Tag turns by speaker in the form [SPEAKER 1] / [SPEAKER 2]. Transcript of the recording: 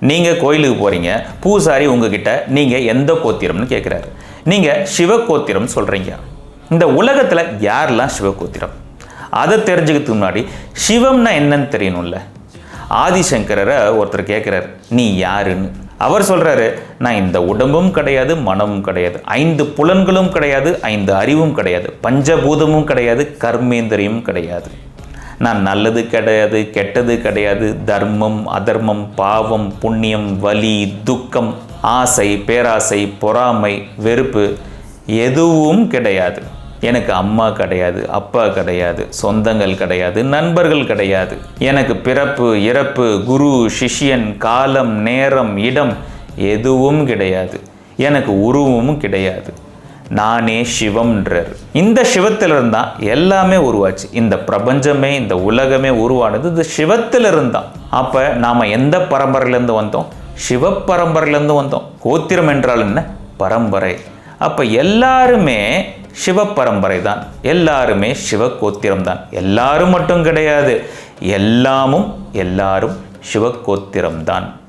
[SPEAKER 1] நீங்கள் கோயிலுக்கு போகிறீங்க பூசாரி உங்ககிட்ட நீங்கள் எந்த கோத்திரம்னு கேட்குறாரு நீங்கள் சிவகோத்திரம் சொல்கிறீங்க இந்த உலகத்தில் யாரெல்லாம் சிவகோத்திரம்? அதை தெரிஞ்சுக்கிறதுக்கு முன்னாடி சிவம்னா என்னன்னு தெரியணும்ல? ஆதிசங்கரரை ஒருத்தர் கேட்குறாரு நீ யாருன்னு? அவர் சொல்கிறாரு நான் இந்த உடம்பும் கிடையாது மனமும் கிடையாது ஐந்து புலன்களும் கிடையாது ஐந்து அறிவும் கிடையாது பஞ்சபூதமும் கிடையாது கர்மேந்திரியும் கிடையாது. நான் நல்லது கிடையாது கெட்டது கிடையாது. தர்மம் அதர்மம் பாவம் புண்ணியம் வலி துக்கம் ஆசை பேராசை பொறாமை வெறுப்பு எதுவும் கிடையாது. எனக்கு அம்மா கிடையாது அப்பா கிடையாது சொந்தங்கள் கிடையாது நண்பர்கள் கிடையாது. எனக்கு பிறப்பு இறப்பு குரு சிஷ்யன் காலம் நேரம் இடம் எதுவும் கிடையாது. எனக்கு உருவமும் கிடையாது. நானே சிவம்ன்றார். இந்த சிவத்திலிருந்து தான் எல்லாமே உருவாச்சு. இந்த பிரபஞ்சமே இந்த உலகமே உருவானது இந்த சிவத்திலிருந்து. தான் அப்போ நாம் எந்த பரம்பரையிலேருந்து வந்தோம்? சிவ பரம்பரையிலேருந்து வந்தோம். கோத்திரம் என்றால் என்ன? பரம்பரை. அப்போ எல்லாருமே சிவ பரம்பரை தான் எல்லாருமே சிவ கோத்திரம் தான் எல்லாரும் மட்டும் கிடையாது. எல்லாமும் எல்லாரும் சிவ கோத்திரம் தான்